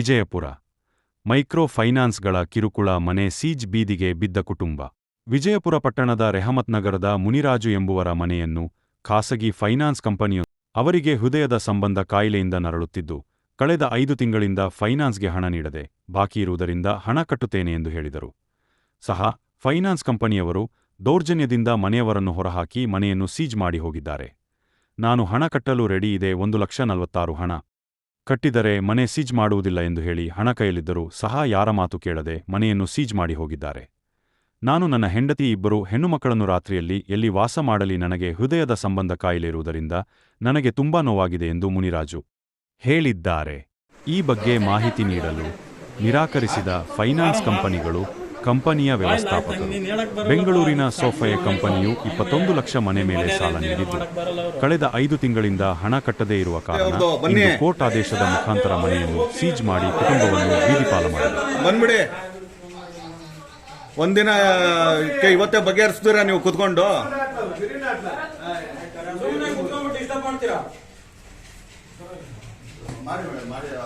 Vijayapura. Micro ಫೈನಾನ್ಸ್ಗಳ ಕಿರುಕುಳ ಮನೆ seize ಬೀದಿಗೆ ಬಿದ್ದ ಕುಟುಂಬ. ವಿಜಯಪುರ ಪಟ್ಟಣದ ರೆಹಮತ್ ನಗರದ ಮುನಿರಾಜು ಎಂಬುವರ ಮನೆಯನ್ನು ಖಾಸಗಿ ಫೈನಾನ್ಸ್ ಕಂಪನಿಯು ಅವರಿಗೆ ಹೃದಯದ ಸಂಬಂಧ ಕಾಯಿಲೆಯಿಂದ ನರಳುತ್ತಿದ್ದು, ಕಳೆದ ಐದು ತಿಂಗಳಿಂದ ಫೈನಾನ್ಸ್ಗೆ ಹಣ ನೀಡದೆ, ಬಾಕಿ ಇರುವುದರಿಂದ ಹಣ ಕಟ್ಟುತ್ತೇನೆ ಎಂದು ಹೇಳಿದರು. ಸಹ, ಫೈನಾನ್ಸ್ ಕಂಪನಿಯವರು ದೌರ್ಜನ್ಯದಿಂದ ಮನೆಯವರನ್ನು ಹೊರಹಾಕಿ ಮನೆಯನ್ನು ಸೀಜ್ ಮಾಡಿ ಹೋಗಿದ್ದಾರೆ. ನಾನು ಹಣ ಕಟ್ಟಲು ರೆಡಿ ಇದೆ ಒಂದು ಲಕ್ಷ ನಲವತ್ತಾರು ಹಣ. ಕಟ್ಟಿದರೆ ಮನೆ ಸೀಜ್ ಮಾಡುವುದಿಲ್ಲ ಎಂದು ಹೇಳಿ ಹಣ ಕೈಯಲ್ಲಿದ್ದರೂ ಸಹ ಯಾರ ಮಾತು ಕೇಳದೆ ಮನೆಯನ್ನು ಸೀಜ್ ಮಾಡಿ ಹೋಗಿದ್ದಾರೆ. ನಾನು ನನ್ನ ಹೆಂಡತಿ ಇಬ್ಬರು ಹೆಣ್ಣುಮಕ್ಕಳನ್ನು ರಾತ್ರಿಯಲ್ಲಿ ಎಲ್ಲಿ ವಾಸ ಮಾಡಲಿ ನನಗೆ ಹೃದಯದ ಸಂಬಂಧ ಕಾಯಿಲೆ ಇರುವುದರಿಂದ ನನಗೆ ತುಂಬಾ ನೋವಾಗಿದೆ ಎಂದು ಮುನಿರಾಜು ಹೇಳಿದ್ದಾರೆ. ಈ ಬಗ್ಗೆ ಮಾಹಿತಿ ನೀಡಲು ನಿರಾಕರಿಸಿದ ಫೈನಾನ್ಸ್ ಕಂಪನಿಗಳು ಕಂಪನಿಯ ವ್ಯವಸ್ಥಾಪಕರು ಬೆಂಗಳೂರಿನ ಸೋಫಯ ಕಂಪನಿಯು ಇಪ್ಪತ್ತೊಂದು ಲಕ್ಷ ಮನೆ ಮೇಲೆ ಸಾಲ ನೀಡಿದ್ದು ಕಳೆದ ಐದು ತಿಂಗಳಿಂದ ಹಣ ಕಟ್ಟದೇ ಇರುವ ಕಾರಣ ಕೋರ್ಟ್ ಆದೇಶದ ಮುಖಾಂತರ ಮನೆಯನ್ನು ಸೀಜ್ ಮಾಡಿ ಕುಟುಂಬವನ್ನು ಬೀದಿಪಾಲ ಮಾಡಿದೆ ಬಂದ್ಬಿಡಿ ಒಂದಿನ ಕೆ- ಇವತ್ತೇ ಬಗೆಹರಿಸ್ತೀರಾ ನೀವು ಕುತ್ಕೊಂಡು ಮಾಡಿ ಮಾಡ್ತೀರಾ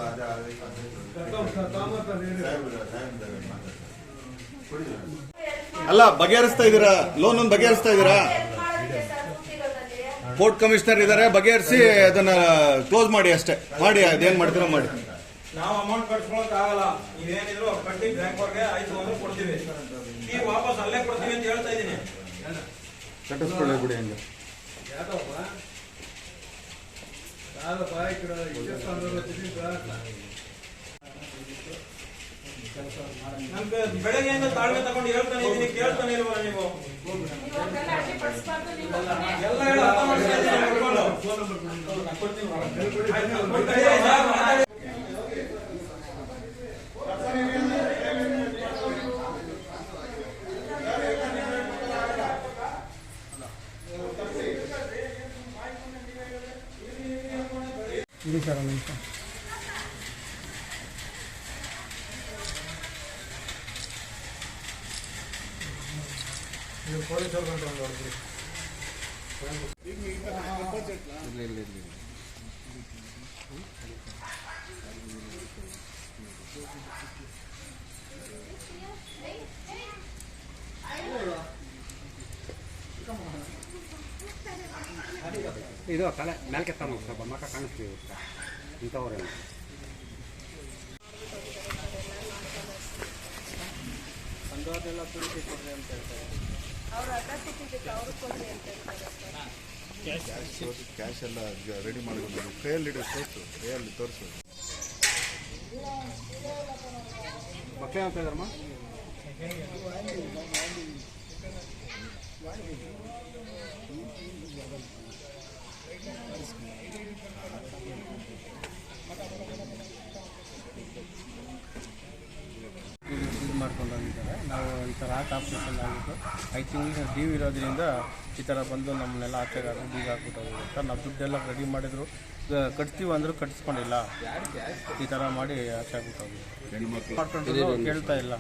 ಅಲ್ಲ ಬಗೆಹರಿಸ್ತಾ ಇದ್ದೀರಾ? ಲೋನ್ ಒಂದು ಬಗೆಹರಿಸ್ತಾ ಇದ್ದೀರಾ? ಕೋರ್ಟ್ ಕಮಿಷನರ್ ಇದ್ದಾರೆ ಬಗೆಹರಿಸಿ ಅದನ್ನ ಕ್ಲೋಸ್ ಮಾಡಿ ಅಷ್ಟೇ. ಮಾಡಿ ಅದೇನ್ ಮಾಡ್ತೀರಾ ಮಾಡಿ. ನಾವು ಅಮೌಂಟ್ ಕಟ್ಸ್ಕೊಳಕ್ ಆಗಲ್ಲ. ನೀವೇನಿದ್ರು ಕಟ್ಟಿ ಬ್ಯಾಂಕ್ ಅವ್ರಿಗೆ ಐದು ಒಂದು ಕೊಡ್ತೀವಿ. ಈ ವಾಪಸ್ ಅಲ್ಲೇ ಕೊಡ್ತೀವಿ ಅಂತ ಹೇಳ್ತಾ ಇದೀನಿ ಕಟ್ಟಿಸ್ಕೊಳ್ಳಿ ಬಿಡಿ ಹಂಗೆ. ನಮ್ಗೆ ಬೆಳಗ್ಗೆಯಿಂದ ತಾಳ್ಮೆ ತಗೊಂಡು ಹೇಳ್ತಾನೆ ಇದೀನಿ ಕೇಳ್ತಾನೆ ಇಲ್ವಾ ನೀವು? ಎಲ್ಲ ಹೇಳಿ ಅರ್ಥ ಸರ್ ಒಂದು ನಿಮಿಷ. ಇದು ತಲೆ ಮೇಲೆ ಕೆತ್ತ ಸ್ವಲ್ಪ ಮಕ್ಕ ಕಾಣಿಸ್ತೀವಿ ಇಂಥವ್ರೇನು cash ಎಲ್ಲ ರೆಡಿ ಮಾಡ್ಕೊಂಡು ಕೈಯಲ್ಲಿ ತೋರಿಸು ಕೈಯಲ್ಲಿ ತೋರಿಸು. ಮಕ್ಕಳೇ ಅಂತ ಇದ್ದಾರಮ್ಮ ಇದು ಮಾಡ್ಕೊಂಡು ಬಂದಿದ್ದಾರೆ ನಾವು ಈ ಥರ ಆರ್ಟ್ ಆಪ್ರೇಷನ್ ಆಗಿತ್ತು ಐದು ತಿಂಗಳಿಗೆ ಡ್ಯೂ ಇರೋದ್ರಿಂದ ಈ ಥರ ಬಂದು ನಮ್ಮನ್ನೆಲ್ಲ ಆಚೆಗೆ ಹಾಕಿ ಬೀಗ ಹಾಕ್ಬಿಟ್ಟು ಸರ್ ನಾವು ದುಡ್ಡೆಲ್ಲ ರೆಡಿ ಮಾಡಿದ್ರು. ಈಗ ಕಟ್ತೀವಿ ಅಂದರೂ ಕಟ್ಸ್ಕೊಂಡಿಲ್ಲ. ಈ ಥರ ಮಾಡಿ ಆಚೆ ಆಗ್ಬಿಟ್ಟು ಕೇಳ್ತಾ ಇಲ್ಲ.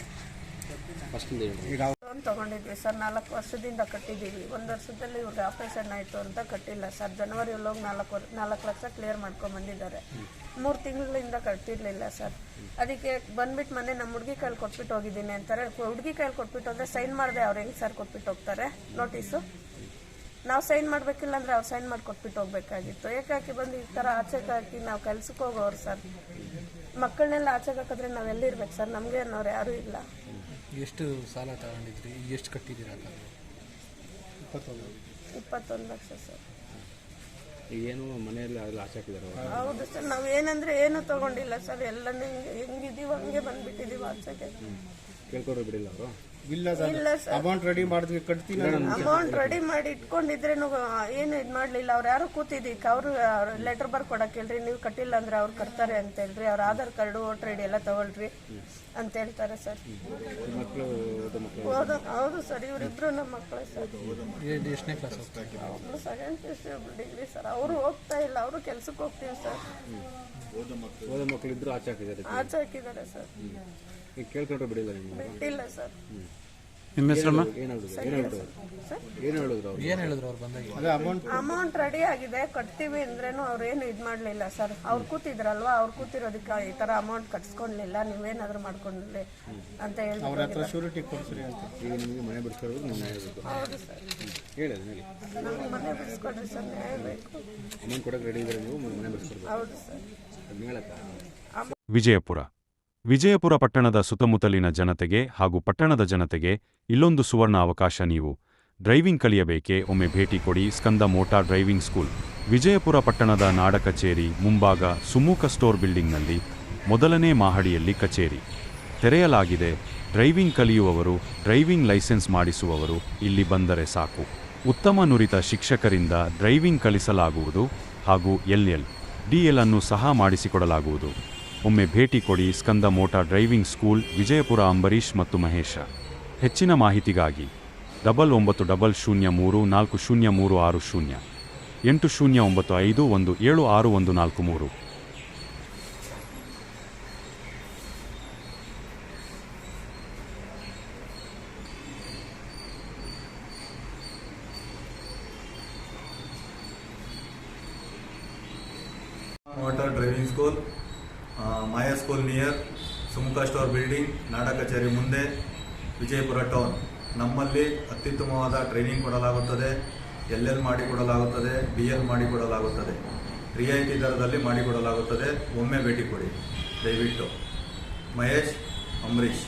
ಈಗ ತಗೊಂಡಿದ್ವಿ ಸರ್, ನಾಲ್ಕು ವರ್ಷದಿಂದ ಕಟ್ಟಿದ್ದೀವಿ. ಒಂದು ವರ್ಷದಲ್ಲಿ ಇವ್ರಿಗೆ ಆಪ್ರೇಷನ್ ಆಯಿತು ಅಂತ ಕಟ್ಟಿಲ್ಲ ಸರ್. ಜನವರಿ ಹೋಗಿ ನಾಲ್ಕು ನಾಲ್ಕು ಲಕ್ಷ ಕ್ಲಿಯರ್ ಮಾಡ್ಕೊಂಡು ಬಂದಿದ್ದಾರೆ. ಮೂರು ತಿಂಗಳಿಂದ ಕಟ್ಟಿರಲಿಲ್ಲ ಸರ್. ಅದಕ್ಕೆ ಬಂದ್ಬಿಟ್ಟು ಮೊನ್ನೆ ನಮ್ಮ ಹುಡುಗಿ ಕೈಲಿ ಕೊಟ್ಬಿಟ್ಟು ಹೋಗಿದ್ದೀನಿ ಅಂತಾರೆ. ಹುಡುಗಿ ಕೈಲಿ ಕೊಟ್ಬಿಟ್ಟು ಅಂದರೆ ಸೈನ್ ಮಾಡಿದೆ ಅವ್ರು ಹೆಂಗೆ ಸರ್ ಕೊಟ್ಬಿಟ್ಟು ಹೋಗ್ತಾರೆ ನೋಟಿಸು. ನಾವು ಸೈನ್ ಮಾಡಬೇಕಿಲ್ಲ ಅಂದರೆ ಅವ್ರು ಸೈನ್ ಮಾಡಿ ಕೊಟ್ಬಿಟ್ಟು ಹೋಗಬೇಕಾಗಿತ್ತು. ಏಕಾಕಿ ಬಂದು ಈ ಥರ ಆಚೆ ಹಾಕಿ ನಾವು ಕೆಲ್ಸಕ್ಕೆ ಹೋಗೋರು ಸರ್. ಮಕ್ಕಳನ್ನೆಲ್ಲ ಆಚೆ ಹಾಕಿದ್ರೆ ನಾವು ಎಲ್ಲಿರ್ಬೇಕು ಸರ್? ನಮಗೆ ಅನ್ನೋರು ಯಾರು ಇಲ್ಲ. ಎಷ್ಟು ಸಾಲ ತಗೊಂಡಿದ್ರಿ? ಎಷ್ಟು ಕಟ್ಟಿದ್ದೀರಾ ಇಪ್ಪತ್ತೊಂದು. ಇಪ್ಪತ್ತೊಂದು ಲಕ್ಷ ಸರ್. ಏನು ಮನೆಯಲ್ಲಿ ಆಗಲಿ ಆಚೆ ಹಾಕಿದಾರೆ ಹೌದು ಸರ್ ನಾವು ಏನಂದ್ರೆ ಏನು ತಗೊಂಡಿಲ್ಲ ಸರ್. ಎಲ್ಲ ಹಿಂಗೆ ಹೆಂಗಿದೀವಿ ಹಂಗೆ ಬಂದ್ಬಿಟ್ಟಿದೀವಿ ಆಚೆಗೆ. ಕೇಳ್ಕೊಡ್ರು ಬಿಡಿಲ್ಲ ಅವರು. ಇಲ್ಲ ಸರ್. ಇಲ್ಲ ಸರ್. ಅಮೌಂಟ್ ರೆಡಿ ಮಾಡಿದ್ವಿ ಕಟ್ತೀನಿ ಅಮೌಂಟ್ ರೆಡಿ ಮಾಡಿ ಇಟ್ಕೊಂಡಿದ್ರೇನು ಏನು ಇದು ಮಾಡಲಿಲ್ಲ. ಅವ್ರು ಯಾರು ಕೂತಿದ್ದೀಕ ಅವರು ಲೆಟರ್ ಬರ್ ಕೊಡಕ್ಕೆ ಹೇಳ್ರಿ ನೀವು ಕಟ್ಟಿಲ್ಲ ಅಂದ್ರೆ ಅವ್ರು ಕಟ್ತಾರೆ ಅಂತ ಹೇಳ್ರಿ. ಅವ್ರ ಆಧಾರ್ ಕಾರ್ಡು ವೋಟರ್ ಐಡಿ ಎಲ್ಲ ತಗೊಳ್ರಿ ಅಂತ ಹೇಳ್ತಾರೆ ಸರ್. ಹೌದು ಹೌದು ಸರ್. ಇವರಿಬ್ರು ನಮ್ಮ ಮಕ್ಕಳು sir. Second P U degree sir. ಅವರು ಹೋಗ್ತಾ ಇಲ್ಲ. ಅವರು ಕೆಲ್ಸಕ್ಕೆ ಹೋಗ್ತೀವಿ ಸರ್. ಓದೋ ಮಕ್ಕಳು ಇದ್ರು ಆಚೆ ಹಾಕಿದ್ದಾರೆ. ಆಚೆ ಹಾಕಿದ್ದಾರೆ ಸರ್. ಕೇಳ್ಕೊಂಡ್ರೆ ಬಿಡಿಲ್ಲ ಬಿಟ್ಟಿಲ್ಲ ಸರ್. ಏನು ಹೇಳಿದ್ರು ಏನು ಹೇಳಿದ್ರು ಏನು ಹೇಳಿದ್ರು ಅವ್ರು ಅದೇ ಅಮೌಂಟ್ ಅಮೌಂಟ್ ರೆಡಿ ಆಗಿದೆ. ಕಟ್ತೀವಿ ಅಂದ್ರೇನು ಅವ್ರೇನು ಇದು ಮಾಡ್ಲಿಲ್ಲ ಸರ್. ಅವ್ರು ಕೂತಿದ್ರಲ್ವಾ? ಅವ್ರು ಕೂತಿರೋದಕ್ಕೆ ಈ ತರ ಅಮೌಂಟ್ ಕಟ್ಸ್ಕೊಂಡ್ಲಿಲ್ಲ ನೀವೇನಾದ್ರೂ ಮಾಡ್ಕೊಂಡ್ಲಿ ಅಂತ ಹೇಳಿ ವಿಜಯಪುರ. ವಿಜಯಪುರ ಪಟ್ಟಣದ ಸುತ್ತಮುತ್ತಲಿನ ಜನತೆಗೆ ಹಾಗೂ ಪಟ್ಟಣದ ಜನತೆಗೆ ಇಲ್ಲೊಂದು ಸುವರ್ಣ ಅವಕಾಶ ನೀವು. ಡ್ರೈವಿಂಗ್ ಕಲಿಯಬೇಕೆ? ಒಮ್ಮೆ ಭೇಟಿ ಕೊಡಿ Skanda motor driving school. Vijayapura ಪಟ್ಟಣದ ನಾಡ ಕಚೇರಿ, ಮುಂಭಾಗ ಸುಮುಖ ಸ್ಟೋರ್ ಬಿಲ್ಡಿಂಗ್ನಲ್ಲಿ ಮೊದಲನೇ ಮಹಡಿಯಲ್ಲಿ ಕಚೇರಿ. ತೆರೆಯಲಾಗಿದೆ. ಡ್ರೈವಿಂಗ್ ಕಲಿಯುವವರು, ಡ್ರೈವಿಂಗ್ ಲೈಸೆನ್ಸ್ ಮಾಡಿಸುವವರು ಇಲ್ಲಿ ಬಂದರೆ ಸಾಕು. ಉತ್ತಮ ನುರಿತ ಶಿಕ್ಷಕರಿಂದ ಡ್ರೈವಿಂಗ್ ಕಲಿಸಲಾಗುವುದು ಹಾಗೂ ಎಲ್ಎಲ್ ಡಿಎಲ್ ಅನ್ನು ಸಹ ಮಾಡಿಸಿಕೊಡಲಾಗುವುದು. ಒಮ್ಮೆ ಭೇಟಿ ಕೊಡಿ Skanda motor driving school, Vijayapura Ambareesh ಮತ್ತು ಮಹೇಶ. ಹೆಚ್ಚಿನ ಮಾಹಿತಿಗಾಗಿ ಡಬಲ್ ಒಂಬತ್ತು ಡಬಲ್ ಶೂನ್ಯ ಮೂರು ನಾಲ್ಕು ಶೂನ್ಯ ಮೂರು ಆರು ಶೂನ್ಯ, ಎಂಟು ಶೂನ್ಯ ಒಂಬತ್ತು ಐದು ಒಂದು ಏಳು ಆರು ಒಂದು ನಾಲ್ಕು ಮೂರು. Driving school Maya school near, Sumukha store building, ನಾಡ ಕಚೇರಿ ಮುಂದೆ, ವಿಜಯಪುರ ಟೌನ್. ನಮ್ಮಲ್ಲಿ ಅತ್ಯುತ್ತಮವಾದ ಟ್ರೈನಿಂಗ್ ಕೊಡಲಾಗುತ್ತದೆ. ಎಲ್ ಎಲ್ ಮಾಡಿಕೊಡಲಾಗುತ್ತದೆ ಬಿ ಎಲ್ ಮಾಡಿಕೊಡಲಾಗುತ್ತದೆ ರಿಯಾಯಿತಿ ದರದಲ್ಲಿ ಮಾಡಿಕೊಡಲಾಗುತ್ತದೆ ಒಮ್ಮೆ ಭೇಟಿ ಕೊಡಿ. ದಯವಿಟ್ಟು. ಮಹೇಶ್ ಅಂಬರೀಶ್